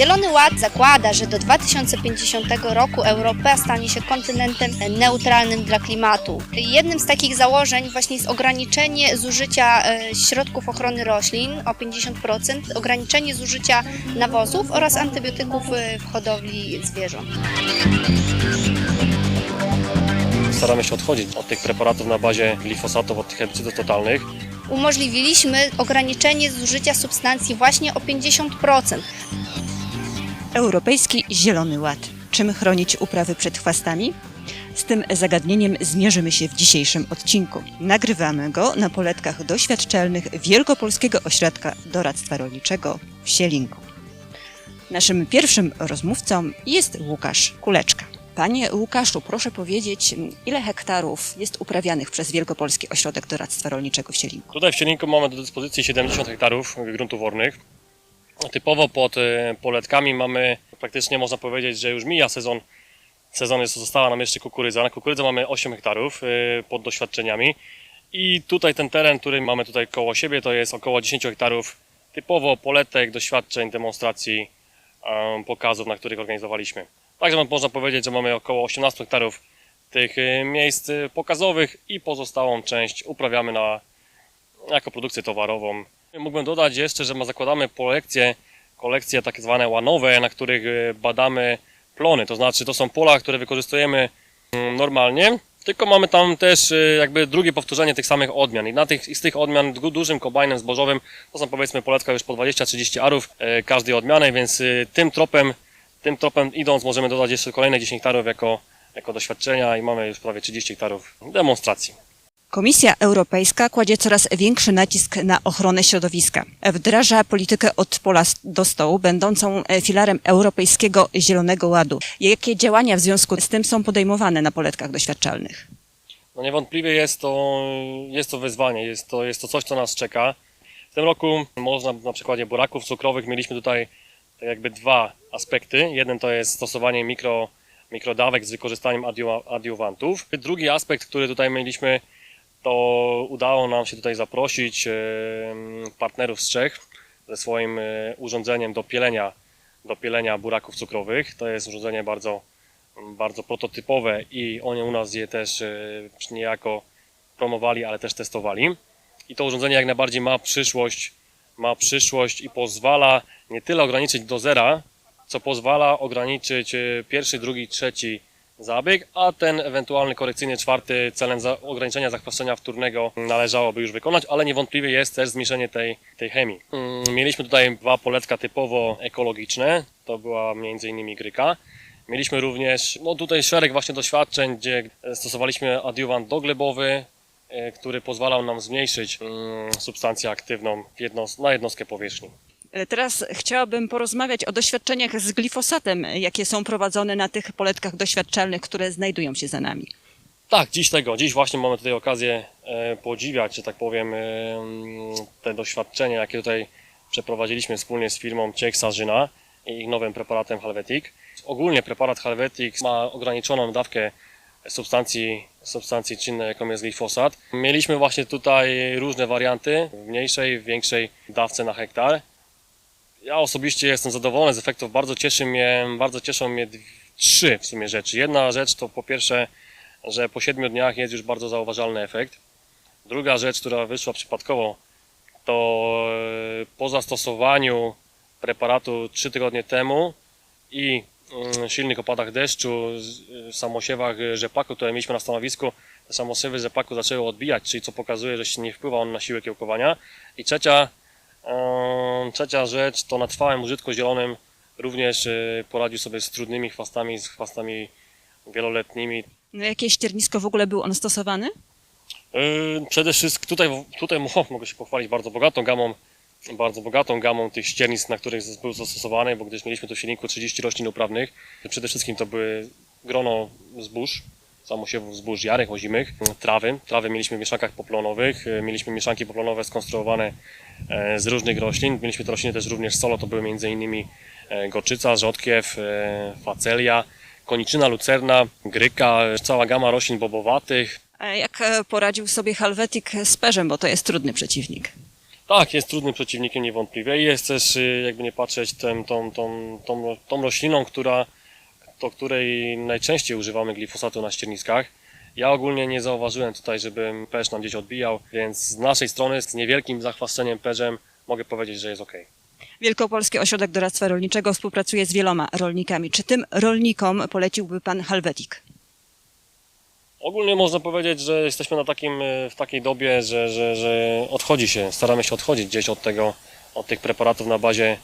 Zielony Ład zakłada, że do 2050 roku Europa stanie się kontynentem neutralnym dla klimatu. Jednym z takich założeń właśnie jest ograniczenie zużycia e, środków ochrony roślin o 50%, ograniczenie zużycia nawozów oraz antybiotyków e, w hodowli zwierząt. Staramy się odchodzić od tych preparatów na bazie glifosatów, od tych herbicydów totalnych. Umożliwiliśmy ograniczenie zużycia substancji właśnie o 50%. Europejski Zielony Ład. Czym chronić uprawy przed chwastami? Z tym zagadnieniem zmierzymy się w dzisiejszym odcinku. Nagrywamy go na poletkach doświadczalnych Wielkopolskiego Ośrodka Doradztwa Rolniczego w Sielinku. Naszym pierwszym rozmówcą jest Łukasz Kuleczka. Panie Łukaszu, proszę powiedzieć, ile hektarów jest uprawianych przez Wielkopolski Ośrodek Doradztwa Rolniczego w Sielinku? Tutaj w Cielinku mamy do dyspozycji 70 hektarów gruntów ornych. Typowo pod e, poletkami mamy praktycznie można powiedzieć, że już mija sezon. Sezon jest, została nam jeszcze kukurydza. Na kukurydzę mamy 8 hektarów e, pod doświadczeniami. I tutaj ten teren, który mamy tutaj koło siebie, to jest około 10 hektarów typowo poletek, doświadczeń, demonstracji, em, pokazów, na których organizowaliśmy. Także można powiedzieć, że mamy około 18 hektarów tych e, miejsc pokazowych i pozostałą część uprawiamy na, jako produkcję towarową. Mógłbym dodać jeszcze, że zakładamy kolekcje, kolekcje tak zwane łanowe, na których e, badamy plony, to znaczy to są pola, które wykorzystujemy mm, normalnie, tylko mamy tam też e, jakby drugie powtórzenie tych samych odmian i na tych, i z tych odmian du- dużym kombajnem zbożowym to są powiedzmy poletka już po 20-30 arów e, każdej odmiany, więc tym tropem, tym tropem idąc możemy dodać jeszcze kolejne 10 hektarów jako, jako doświadczenia i mamy już prawie 30 hektarów demonstracji. Komisja Europejska kładzie coraz większy nacisk na ochronę środowiska. Wdraża politykę od pola do stołu, będącą e, filarem Europejskiego Zielonego Ładu. Jakie działania w związku z tym są podejmowane na poletkach doświadczalnych? No niewątpliwie jest to, jest to wyzwanie, jest to, jest to coś, co nas czeka. W tym roku można na przykładzie buraków cukrowych mieliśmy tutaj tak jakby dwa aspekty. Jeden to jest stosowanie mikro, mikrodawek z wykorzystaniem adiu, adiuwantów. Drugi aspekt, który tutaj mieliśmy, to udało nam się tutaj zaprosić partnerów z Czech ze swoim e, urządzeniem do pielenia, do pielenia buraków cukrowych. To jest urządzenie bardzo bardzo prototypowe i oni u nas je też e, niejako promowali, ale też testowali. I to urządzenie jak najbardziej ma przyszłość, ma przyszłość i pozwala nie tyle ograniczyć do zera, co pozwala ograniczyć e, pierwszy, drugi, trzeci zabieg, a ten ewentualny korekcyjny czwarty celem za ograniczenia zakwaszenia wtórnego należałoby już wykonać, ale niewątpliwie jest też zmniejszenie tej, tej chemii. Mm, Mieliśmy tutaj dwa poletka typowo ekologiczne, to była m.in. gryka. Mieliśmy również no tutaj szereg właśnie doświadczeń, gdzie stosowaliśmy adiuwant doglebowy, e, który pozwalał nam zmniejszyć mm, substancję aktywną w jednos- na jednostkę powierzchni. E, Teraz chciałabym porozmawiać o doświadczeniach z glifosatem, jakie są prowadzone na tych poletkach doświadczalnych, które znajdują się za nami. Tak, dziś tego, dziś właśnie mamy tutaj okazję e, podziwiać, że tak powiem, e, te doświadczenia, jakie tutaj przeprowadziliśmy wspólnie z firmą Ciech Sarzyna i ich nowym preparatem Halvetic. Ogólnie preparat Halvetic ma ograniczoną dawkę substancji, substancji czynnej, jaką jest glifosat. Mieliśmy właśnie tutaj różne warianty, w mniejszej, w większej dawce na hektar. Ja osobiście jestem zadowolony z efektów, bardzo cieszy mnie, bardzo cieszą mnie trzy w sumie rzeczy. Jedna rzecz to po pierwsze że po 7 dniach jest już bardzo zauważalny efekt. Druga rzecz, która wyszła przypadkowo, to e, po zastosowaniu preparatu 3 tygodnie temu i mm, silnych opadach deszczu, w samosiewach rzepaku, które mieliśmy na stanowisku, samosiewy rzepaku zaczęły odbijać, czyli co pokazuje, że się nie wpływa on na siłę kiełkowania. I trzecia, trzecia rzecz to na trwałym użytku zielonym również e, poradził sobie z trudnymi chwastami, z chwastami wieloletnimi, No, jakie ściernisko w ogóle był on stosowany? Yy, Przede wszystkim tutaj, tutaj mo- mogę się pochwalić bardzo bogatą gamą, bardzo bogatą gamą tych ściernic, na których był zastosowany, bo gdyż mieliśmy tu w silniku 30 roślin uprawnych. Przede wszystkim to były grono zbóż, samosiewów zbóż jarek, ozimych, trawy. Trawy mieliśmy w mieszankach poplonowych, yy, mieliśmy mieszanki poplonowe skonstruowane e, z różnych roślin. Mieliśmy te rośliny też również solo, to były m.in. e, gorczyca, rzodkiew, e, facelia, koniczyna, lucerna, gryka, e, cała gama roślin bobowatych, A jak e, poradził sobie Halvetik z perzem, bo to jest trudny przeciwnik? Tak, jest trudnym przeciwnikiem niewątpliwie i jest też, jakby nie patrzeć, tym, tą, tą, tą, tą rośliną, która, do której najczęściej używamy glifosatu na ścierniskach. Ja ogólnie nie zauważyłem tutaj, żeby pesz nam gdzieś odbijał, więc z naszej strony z niewielkim zachwaszczeniem perzem mogę powiedzieć, że jest ok. Wielkopolski Ośrodek Doradztwa Rolniczego współpracuje z wieloma rolnikami. Czy tym rolnikom poleciłby pan Halvetik? Ogólnie można powiedzieć, że jesteśmy na takim, y, w takiej dobie, że, że, że odchodzi się, staramy się odchodzić gdzieś od tego, od tych preparatów na bazie,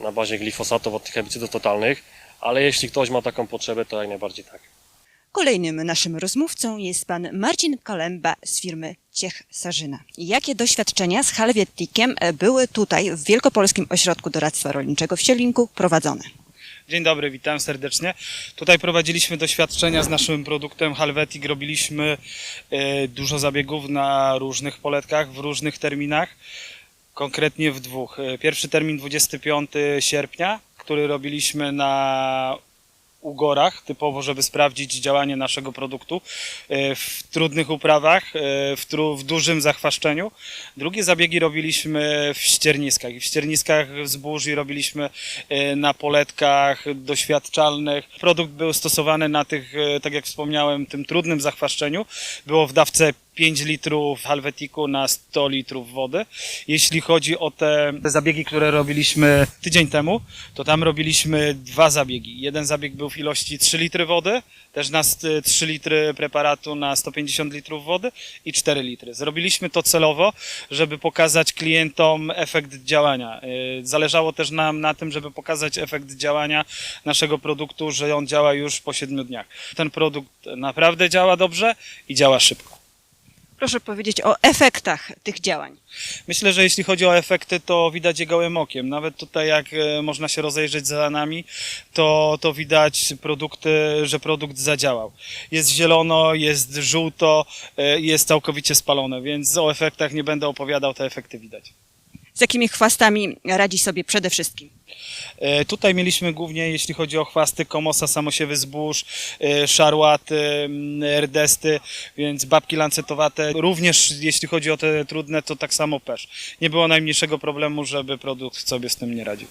na bazie glifosatów, od tych herbicydów totalnych, ale jeśli ktoś ma taką potrzebę, to jak najbardziej tak. Kolejnym naszym rozmówcą jest pan Marcin Kalemba z firmy Ciech Sarzyna. Jakie doświadczenia z Halvetikiem były tutaj w Wielkopolskim Ośrodku Doradztwa Rolniczego w Sielinku prowadzone? Dzień dobry, witam serdecznie. Tutaj prowadziliśmy doświadczenia z naszym produktem Halvetik. Robiliśmy e, dużo zabiegów na różnych poletkach, w różnych terminach. Konkretnie w dwóch. E, Pierwszy termin 25 sierpnia, który robiliśmy na ugorach, typowo, żeby sprawdzić działanie naszego produktu e, w trudnych uprawach, e, w, tru, w dużym zachwaszczeniu. Drugie zabiegi robiliśmy w ścierniskach. I w ścierniskach zbóż i robiliśmy e, na poletkach doświadczalnych. Produkt był stosowany na tych, tak jak wspomniałem, tym trudnym zachwaszczeniu. Było w dawce 5 litrów halwetiku na 100 litrów wody. Jeśli chodzi o te, te zabiegi, które robiliśmy tydzień temu, to tam robiliśmy dwa zabiegi. Jeden zabieg był w ilości 3 litry wody, też na st- 3 litry preparatu na 150 litrów wody i 4 litry. Zrobiliśmy to celowo, żeby pokazać klientom efekt działania. Yy, Zależało też nam na tym, żeby pokazać efekt działania naszego produktu, że on działa już po 7 dniach. Ten produkt naprawdę działa dobrze i działa szybko. Proszę powiedzieć o efektach tych działań. Myślę, że jeśli chodzi o efekty, to widać je gołym okiem. Nawet tutaj, jak e, można się rozejrzeć za nami, to, to widać produkty, że produkt zadziałał. Jest zielono, jest żółto, e, jest całkowicie spalone, więc o efektach nie będę opowiadał, te efekty widać. Z jakimi chwastami radzi sobie przede wszystkim? E, Tutaj mieliśmy głównie, jeśli chodzi o chwasty, komosa, samosiewy zbóż, e, szarłaty, rdesty, więc babki lancetowate. Również jeśli chodzi o te trudne, to tak samo pesz. Nie było najmniejszego problemu, żeby produkt sobie z tym nie radził.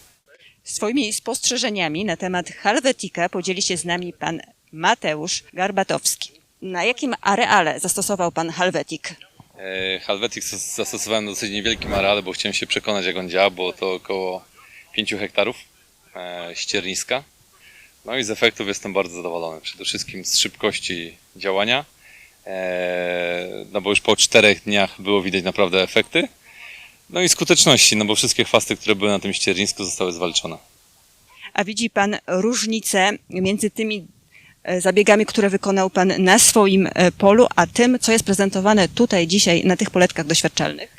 Swoimi spostrzeżeniami na temat Halvetika podzieli się z nami pan Mateusz Garbatowski. Na jakim areale zastosował pan Halvetik? E, Halvetik zas- zastosowałem na dosyć niewielkim areale, bo chciałem się przekonać jak on działa, było to około 5 hektarów e, ścierniska. No i z efektów jestem bardzo zadowolony. Przede wszystkim z szybkości działania, e, no bo już po czterech dniach było widać naprawdę efekty. No i skuteczności, no bo wszystkie chwasty, które były na tym ściernisku zostały zwalczone. A widzi pan różnicę między tymi zabiegami, które wykonał pan na swoim e, polu, a tym, co jest prezentowane tutaj dzisiaj na tych poletkach doświadczalnych?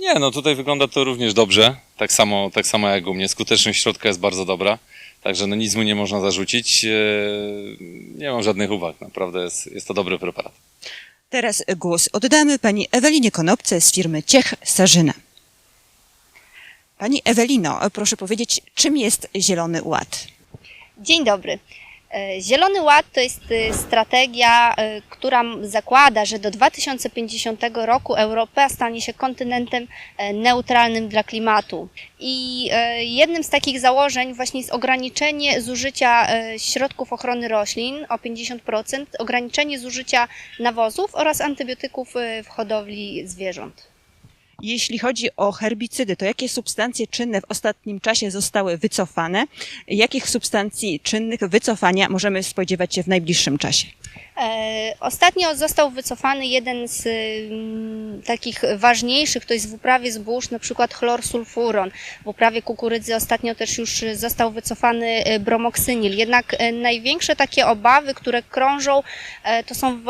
Nie, no tutaj wygląda to również dobrze, tak samo, tak samo jak u mnie. Skuteczność środka jest bardzo dobra, także no nic mu nie można zarzucić. E, Nie mam żadnych uwag, naprawdę jest, jest to dobry preparat. Teraz głos oddamy pani Ewelinie Konopce z firmy Ciech Sarzyna. Pani Ewelino, proszę powiedzieć, czym jest Zielony Ład? Dzień dobry. E, Zielony Ład to jest e, strategia, e, która zakłada, że do 2050 roku Europa stanie się kontynentem e, neutralnym dla klimatu. I e, jednym z takich założeń właśnie jest ograniczenie zużycia środków ochrony roślin o 50%, ograniczenie zużycia nawozów oraz antybiotyków w hodowli zwierząt. Jeśli chodzi o herbicydy, to jakie substancje czynne w ostatnim czasie zostały wycofane? Jakich substancji czynnych wycofania możemy spodziewać się w najbliższym czasie? E, Ostatnio został wycofany jeden z mm, takich ważniejszych, to jest w uprawie zbóż, na przykład chlorsulfuron. W uprawie kukurydzy ostatnio też już został wycofany e, bromoksynil. Jednak e, największe takie obawy, które krążą, to są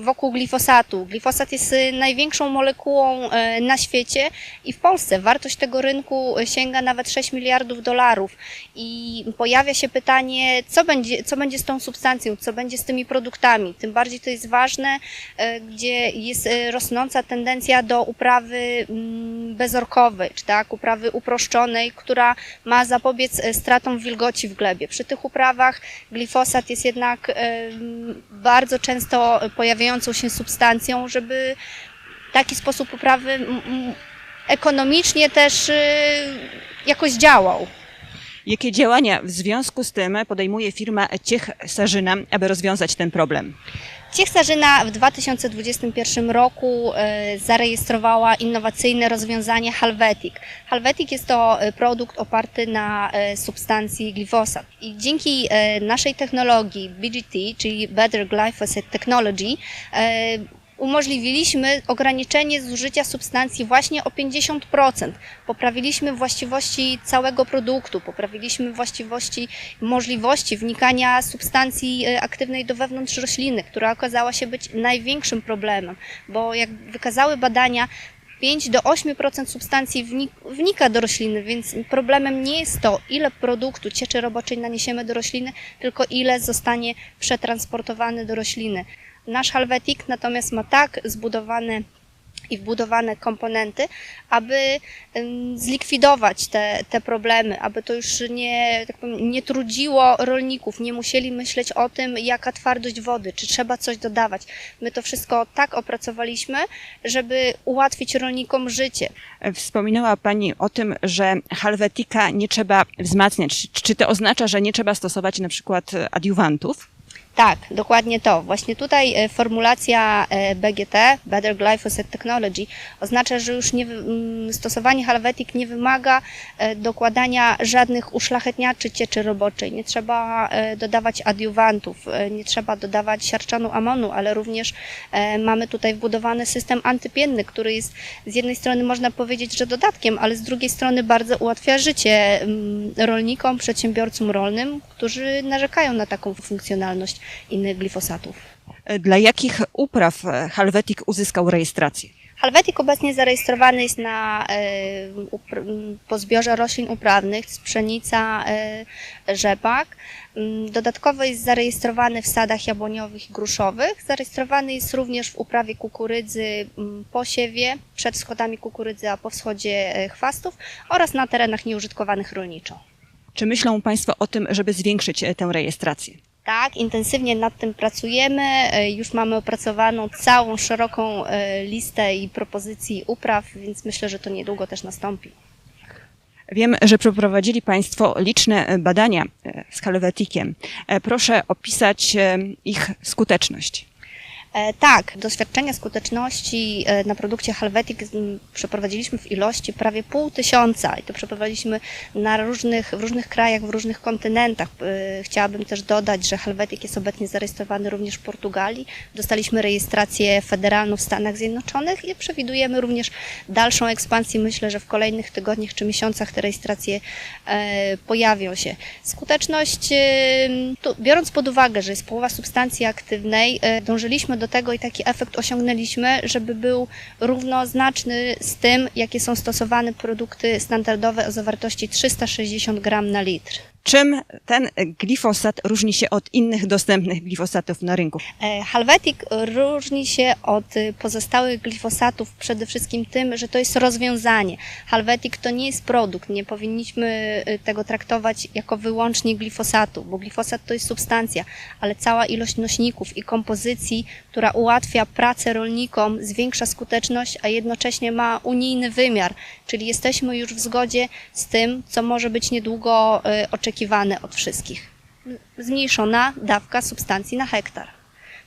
wokół glifosatu. Glifosat jest największą molekułą na świecie i w Polsce wartość tego rynku sięga nawet 6 miliardów dolarów. I pojawia się pytanie, co będzie, co będzie z tą substancją, co będzie z tymi produktami. Tym bardziej to jest ważne, e, gdzie jest e, rosnąca tendencja do uprawy mm, bezorkowej, czy tak, uprawy uproszczonej, która ma zapobiec e, stratom wilgoci w glebie. Przy tych uprawach glifosat jest jednak bardzo często pojawiającą się substancją, żeby taki sposób uprawy ekonomicznie też jakoś działał. Jakie działania w związku z tym podejmuje firma Ciech Sarzyna, aby rozwiązać ten problem? Ciech Sarzyna w 2021 roku e, zarejestrowała innowacyjne rozwiązanie Halvetic. Halvetic jest to e, produkt oparty na e, substancji glifosat. I dzięki naszej technologii BGT, czyli Better Glyphosate Technology, umożliwiliśmy ograniczenie zużycia substancji właśnie o 50%. Poprawiliśmy właściwości całego produktu, poprawiliśmy właściwości, możliwości wnikania substancji e, aktywnej do wewnątrz rośliny, która okazała się być największym problemem, bo jak wykazały badania, 5 do 8% substancji wnik- wnika do rośliny, więc problemem nie jest to, ile produktu cieczy roboczej naniesiemy do rośliny, tylko ile zostanie przetransportowane do rośliny. Nasz halwetik natomiast ma tak zbudowane i wbudowane komponenty, aby zlikwidować te, te problemy, aby to już nie, tak powiem, nie trudziło rolników, nie musieli myśleć o tym, jaka twardość wody, czy trzeba coś dodawać. My to wszystko tak opracowaliśmy, żeby ułatwić rolnikom życie. Wspominała Pani o tym, że halwetika nie trzeba wzmacniać. Czy to oznacza, że nie trzeba stosować na przykład adiuwantów? Tak, dokładnie to. Właśnie tutaj e, formulacja e, BGT, Better Glyphosate Technology, oznacza, że już nie, mm, stosowanie halwetik nie wymaga e, dokładania żadnych uszlachetniaczy cieczy roboczej. Nie trzeba dodawać adiuwantów, nie trzeba dodawać siarczanu amonu, ale również mamy tutaj wbudowany system antypienny, który jest z jednej strony można powiedzieć, że dodatkiem, ale z drugiej strony bardzo ułatwia życie mm, rolnikom, przedsiębiorcom rolnym, którzy narzekają na taką funkcjonalność innych glifosatów. Dla jakich upraw e, halwetik uzyskał rejestrację? Halwetik obecnie zarejestrowany jest na, e, po zbiorze roślin uprawnych, z pszenica, e, rzepak. Mm, Dodatkowo jest zarejestrowany w sadach jabłoniowych i gruszowych. Zarejestrowany jest również w uprawie kukurydzy mm, po siewie, przed wschodami kukurydzy, a po wschodzie e, chwastów oraz na terenach nieużytkowanych rolniczo. Czy myślą Państwo o tym, żeby zwiększyć e, tę rejestrację? Tak, intensywnie nad tym pracujemy. E, Już mamy opracowaną całą szeroką e, listę i propozycji upraw, więc myślę, że to niedługo też nastąpi. Wiem, że przeprowadzili Państwo liczne e, badania z halwetikiem. E, Proszę opisać ich skuteczność. E, Tak, doświadczenia skuteczności e, na produkcie Halvetic przeprowadziliśmy w ilości prawie pół tysiąca i to przeprowadziliśmy na różnych, w różnych krajach, w różnych kontynentach. E, Chciałabym też dodać, że Halvetic jest obecnie zarejestrowany również w Portugalii. Dostaliśmy rejestrację federalną w Stanach Zjednoczonych i przewidujemy również dalszą ekspansję. Myślę, że w kolejnych tygodniach czy miesiącach te rejestracje pojawią się. Skuteczność, biorąc pod uwagę, że jest połowa substancji aktywnej, dążyliśmy do tego i taki efekt osiągnęliśmy, żeby był równoznaczny z tym, jakie są stosowane produkty standardowe o zawartości 360 gram na litr. Czym ten glifosat różni się od innych dostępnych glifosatów na rynku? E, Halvetic różni się od pozostałych glifosatów przede wszystkim tym, że to jest rozwiązanie. Halvetic to nie jest produkt, nie powinniśmy y, tego traktować jako wyłącznie glifosatu, bo glifosat to jest substancja, ale cała ilość nośników i kompozycji, która ułatwia pracę rolnikom, zwiększa skuteczność, a jednocześnie ma unijny wymiar, czyli jesteśmy już w zgodzie z tym, co może być niedługo y, oczekiwane od wszystkich zmniejszona dawka substancji na hektar.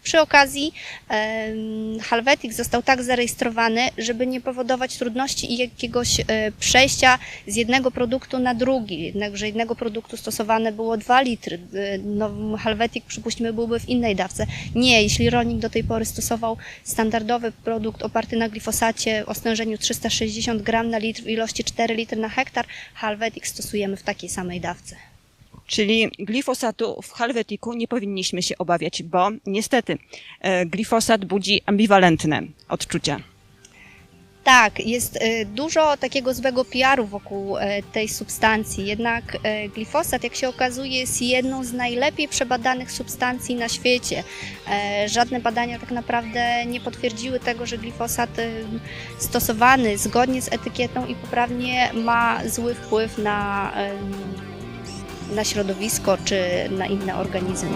Przy okazji em, Halvetic został tak zarejestrowany, żeby nie powodować trudności i jakiegoś e, przejścia z jednego produktu na drugi. Jednakże jednego produktu stosowane było 2 litry. E, No, przypuśćmy byłby w innej dawce. Nie, jeśli rolnik do tej pory stosował standardowy produkt oparty na glifosacie o stężeniu 360 gram na litr w ilości 4 litry na hektar, Halvetic stosujemy w takiej samej dawce. Czyli glifosatu w halwetiku nie powinniśmy się obawiać, bo niestety e, glifosat budzi ambiwalentne odczucia. Tak, jest e, dużo takiego złego PR-u wokół e, tej substancji, jednak glifosat, jak się okazuje, jest jedną z najlepiej przebadanych substancji na świecie. Żadne badania tak naprawdę nie potwierdziły tego, że glifosat stosowany zgodnie z etykietą i poprawnie ma zły wpływ na, na środowisko czy na inne organizmy.